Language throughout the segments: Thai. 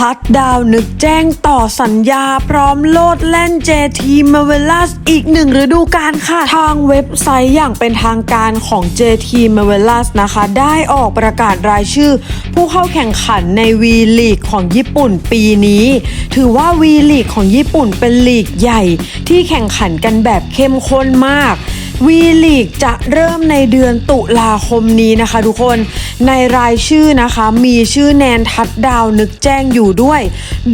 ทัดดาวนึกแจ้งต่อสัญญาพร้อมโลดแล่นเจทีมาเวลัสอีกหนึ่งฤดูกาลค่ะ ทางเว็บไซต์อย่างเป็นทางการของ JT m a v e l a s นะคะ ได้ออกประกาศรายชื่อ ผู้เข้าแข่งขันในวีลีกของญี่ปุ่นปีนี้ ถือว่าวีลีกของญี่ปุ่นเป็นลีกใหญ่ ที่แข่งขันกันแบบเข้มข้นมาก วีลีกจะเริ่มในเดือนตุลาคมนี้นะคะทุกคนในรายชื่อนะคะมีชื่อแนนทัดดาวนึกแจ้งอยู่ด้วย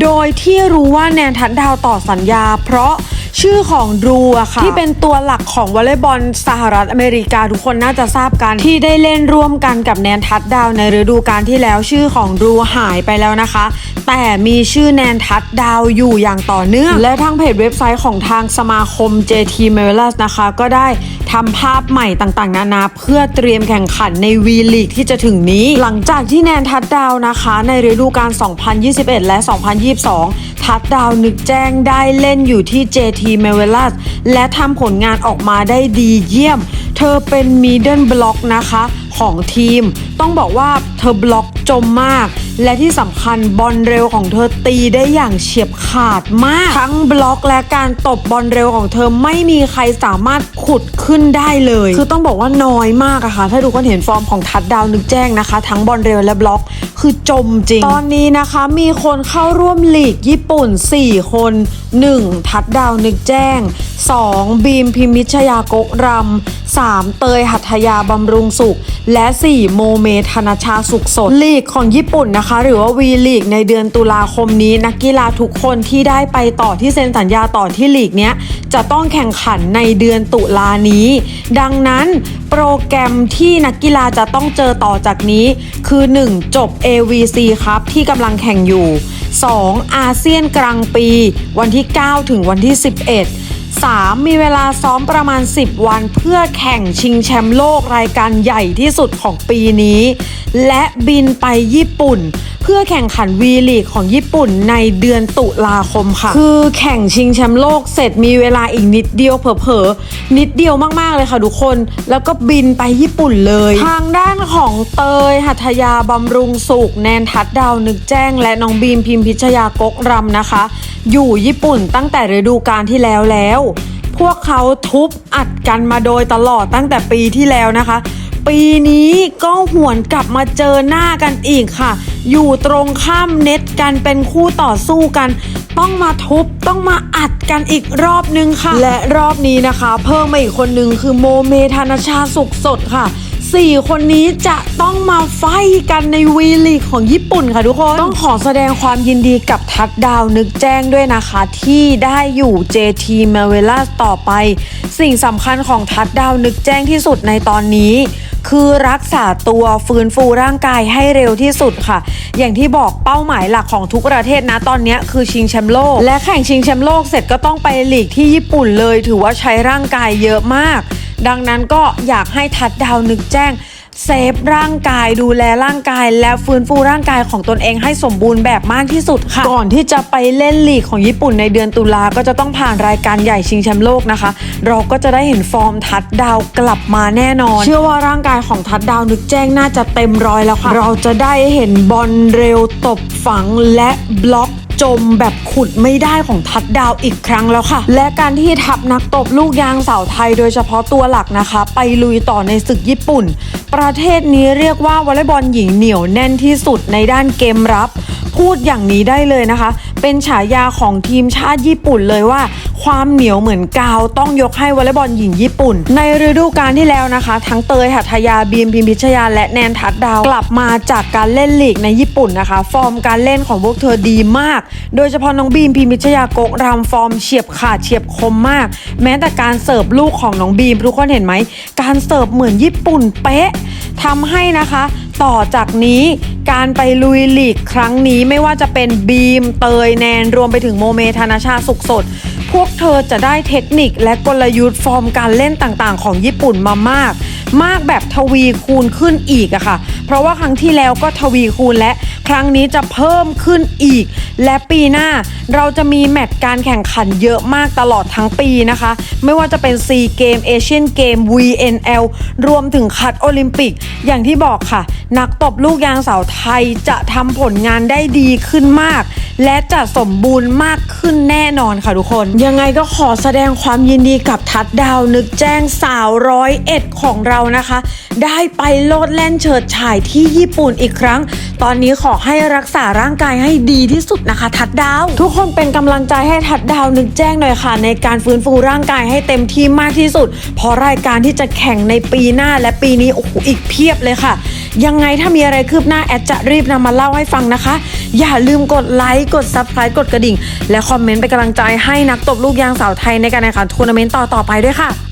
โดยที่รู้ว่าแนนทัดดาวต่อสัญญา เพราะ ชื่อของดรูอะค่ะที่เป็นตัวหลักของวอลเลย์บอลสหรัฐอเมริกาทุกคนน่าจะทราบกันที่ได้เล่นร่วมกันกับแนนทัดดาวในฤดูกาลที่แล้วชื่อของดรูหายไปแล้วนะคะ แต่มีชื่อแนนทัดดาวอยู่อย่างต่อเนื่อง และทางเพจเว็บไซต์ของทางสมาคม JT m e l a s นะคะก็ได้ทำภาพใหม่ต่างๆ นานาเพื่อเตรียมแข่งขันในวีลีกที่จะถึงนี้ หลังจากที่แนนทัดดาวนะคะ ในฤดูกาล 2021 และ 2022 ทัดดาวนึกแจ้งได้เล่นอยู่ที่ JT ทีเมเวลัสและทำผลงานออกมาได้ดีเยี่ยม เธอเป็นมีเดิลบล็อกนะคะของทีม ต้องบอกว่าเธอบล็อกจมมาก และที่สำคัญบอลเร็วของเธอตีได้อย่างเฉียบขาดมาก ทั้งบล็อกและการตบบอลเร็วของเธอไม่มีใครสามารถขุดขึ้นได้เลย คือต้องบอกว่าน้อยมากอะค่ะ ถ้าดูคนเห็นฟอร์มของทัดดาวนึกแจ้งนะคะ ทั้งบอลเร็วและบล็อกคือจมจริง ตอนนี้นะคะมีคนเข้าร่วมลีกญี่ปุ่น 4 คน 1. ทัดดาวนึกแจ้ง 2. บีมพิมพิชยากกรำ 3. เตยหัตถยาบำรุงสุข และ 4. โมเมธนชาสุขสดลีกของญี่ปุ่นนะคะ หรือว่าวีลีกในเดือนตุลาคมนี้ นักกีฬาทุกคนที่ได้ไปต่อที่เซ็นสัญญาต่อที่ลีกเนี้ยจะต้องแข่งขันในเดือนตุลานี้ ดังนั้นโปรแกรมที่นักกีฬาจะต้องเจอต่อจากนี้ คือ 1. จบ AVC ครับที่กำลังแข่งอยู่ 2. อาเซียนกลางปี วันที่ 9 ถึงวันที่ 11 3. มีเวลาซ้อมประมาณ 10 วันเพื่อแข่งชิงแชมป์โลกรายการใหญ่ที่สุดของปีนี้ และบินไปญี่ปุ่น เพื่อแข่งขันวีลีกของญี่ปุ่นในเดือนตุลาคมค่ะ คือแข่งชิงแชมป์โลกเสร็จมีเวลาอีกนิดเดียวเผลอๆนิดเดียวมากๆเลยค่ะทุกคน แล้วก็บินไปญี่ปุ่นเลย ทางด้านของเตย หัตยาบำรุงสุข แนนทัดดาวนึกแจ้ง และน้องบีมพิมพิชยากกรำนะคะอยู่ญี่ปุ่นตั้งแต่ฤดูกาลที่แล้วแล้ว พวกเขาทุบอัดกันมาโดยตลอดตั้งแต่ปีที่แล้วนะคะ ปีนี้ก็หวนกลับมาเจอหน้ากันอีกค่ะ อยู่ตรงข้ามเน็ตกันเป็นคู่ต่อสู้กัน ต้องมาทุบต้องมาอัดกันอีกรอบนึงค่ะ และรอบนี้นะคะ เพิ่มมาอีกคนนึงคือโมเมธานชาสุขสดค่ะ สี่คนนี้จะต้องมาไฟกันในวีลีกของญี่ปุ่นค่ะทุกคน ต้องขอแสดงความยินดีกับทัดดาวนึกแจ้งด้วยนะคะ ที่ได้อยู่ JT m a v e l a ต่อไป สิ่งสำคัญของทัดดาวนึกแจ้งที่สุดในตอนนี้คือรักษาตัวฟื้นฟูร่างกายให้เร็วที่สุดค่ะ อย่างที่บอกเป้าหมายหลักของทุกประเทศนะตอนนี้คือชิงแชมป์โลก และแข่งชิงแชมป์โลกเสร็จก็ต้องไปลีกที่ญี่ปุ่นเลย ถือว่าใช้ร่างกายเยอะมาก ดังนั้นก็อยากให้ทัดดาวนึกแจ้งเซฟร่างกายดูแลร่างกาย และฟื้นฟูร่างกายของตนเองให้สมบูรณ์แบบมากที่สุดค่ะ ก่อนที่จะไปเล่นลีกของญี่ปุ่นในเดือนตุลาก็จะต้องผ่านรายการใหญ่ชิงแชมป์โลกนะคะ เราก็จะได้เห็นฟอร์มทัดดาวกลับมาแน่นอน เชื่อว่าร่างกายของทัดดาวนึกแจ้งน่าจะเต็มร้อยแล้วค่ะ เราจะได้เห็นบอลเร็วตบฝังและบล็อก จมแบบขุดไม่ได้ของทัดดาวอีกครั้งแล้วค่ะ และการที่ทัพนักตบลูกยางสาวไทยโดยเฉพาะตัวหลักนะคะ ไปลุยต่อในศึกญี่ปุ่น ประเทศนี้เรียกว่าวอลเลย์บอลหญิงเหนียวแน่นที่สุดในด้านเกมรับ พูดอย่างนี้ได้เลยนะคะ เป็นฉายาของทีมชาติญี่ปุ่นเลยว่า ความเหนียวเหมือนกาวต้องยกให้วอลเลย์บอลหญิงญี่ปุ่น ในฤดูกาลที่แล้วนะคะ ทั้งเตยหัตถยาบีมพิมพิชยาและแนนทัดดาว กลับมาจากการเล่นลีกในญี่ปุ่นนะคะ ฟอร์มการเล่นของพวกเธอดีมาก โดยเฉพาะน้องบีมพิมพิชยากกรำฟอร์มเฉียบขาดเฉียบคมมาก แม้แต่การเสิร์ฟลูกของน้องบีมทุกคนเห็นไหมการเสิร์ฟเหมือนญี่ปุ่นเป๊ะทำให้นะคะ ต่อจากนี้ การไปลุยลีกครั้งนี้ไม่ว่าจะเป็นบีมเตยแนนรวมไปถึงโมเมธนาชาสุขสด พวกเธอจะได้เทคนิคและกลยุทธ์ฟอร์มการเล่นต่างๆ ของญี่ปุ่นมามาก มากแบบทวีคูณขึ้นอีกอะค่ะ เพราะว่าครั้งที่แล้วก็ทวีคูณและ ครั้งนี้จะเพิ่มขึ้นอีก และปีหน้าเราจะมีแมตช์การแข่งขันเยอะมากตลอดทั้งปีนะคะ ไม่ว่าจะเป็น C เกมเอเชียนเกม VNL รวมถึงคัดโอลิมปิก อย่างที่บอกค่ะ นักตบลูกยางสาวไทยจะทำผลงานได้ดีขึ้นมาก และจะสมบูรณ์มากขึ้นแน่นอนค่ะทุกคน ยังไงก็ขอแสดงความยินดีกับทัดดาวนึกแจ้งสาวร้อยเอ็ดของเรานะคะ ได้ไปโลดแล่นเฉิดฉายที่ญี่ปุ่นอีกครั้ง ตอนนี้ขอให้รักษาร่างกายให้ดีที่สุดนะคะ ทัดดาว ทุกคนเป็นกำลังใจให้ทัดดาวนึกแจ้งหน่อยค่ะ ในการฟื้นฟูร่างกายให้เต็มที่มากที่สุด เพราะรายการที่จะแข่งในปีหน้าและปีนี้โอ้โหอีกเพียบเลยค่ะยังไงถ้ามีอะไรคืบหน้าแอดจะรีบนำมาเล่าให้ฟังนะคะ อย่าลืมกดไลค์กด subscribe กดกระดิ่ง และคอมเมนต์เป็นกำลังใจให้นักตบลูกยางสาวไทยในการแข่งขันทัวร์นาเมนต์ต่อๆไปด้วยค่ะ